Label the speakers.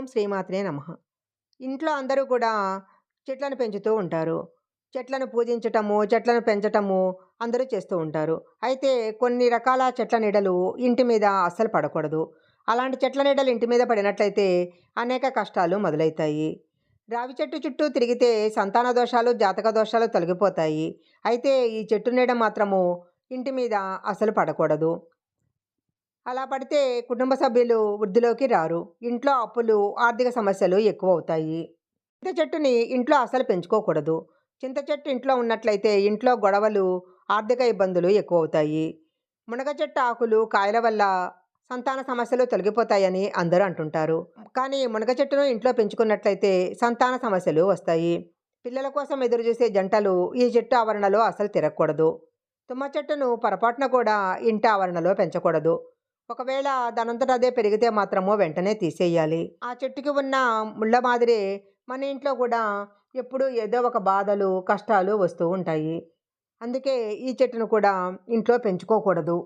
Speaker 1: ఓం శ్రీమాత్రే నమ. ఇంట్లో అందరూ కూడా చెట్లను పెంచుతూ ఉంటారు. చెట్లను పూజించటము చెట్లను పెంచటము అందరూ చేస్తూ ఉంటారు. అయితే కొన్ని రకాల చెట్ల నీడలు ఇంటి మీద అస్సలు పడకూడదు. అలాంటి చెట్ల నీడలు ఇంటి మీద పడినట్లయితే అనేక కష్టాలు మొదలవుతాయి రావి చెట్టు చుట్టూ తిరిగితే సంతాన దోషాలు జాతక దోషాలు తొలగిపోతాయి. అయితే ఈ చెట్టు నీడ మాత్రము ఇంటి మీద అసలు పడకూడదు. అలా పడితే కుటుంబ సభ్యులు వృద్ధిలోకి రారు. ఇంట్లో అప్పులు ఆర్థిక సమస్యలు ఎక్కువ అవుతాయి చింత చెట్టుని ఇంట్లో అసలు పెంచుకోకూడదు. చింత చెట్టు ఇంట్లో ఉన్నట్లయితే ఇంట్లో గొడవలు ఆర్థిక ఇబ్బందులు ఎక్కువ అవుతాయి మునగ చెట్టు ఆకులు కాయల వల్ల సంతాన సమస్యలు తొలగిపోతాయని అందరూ అంటుంటారు. కానీ మునగ చెట్టును ఇంట్లో పెంచుకున్నట్లయితే సంతాన సమస్యలు వస్తాయి. పిల్లల కోసం ఎదురు చూసే జంటలు ఈ చెట్టు ఆవరణలో అసలు తిరగకూడదు. తుమ్మ చెట్టును పొరపాటున కూడా ఇంటి ఆవరణలో పెంచకూడదు. ఒకవేళ దానంతట అదే పెరిగితే మాత్రము వెంటనే తీసేయాలి. ఆ చెట్టుకి ఉన్న ముళ్ళ మాదిరి మన ఇంట్లో కూడా ఎప్పుడూ ఏదో ఒక బాధలు కష్టాలు వస్తూ ఉంటాయి. అందుకే ఈ చెట్టును కూడా ఇంట్లో పెంచుకోకూడదు.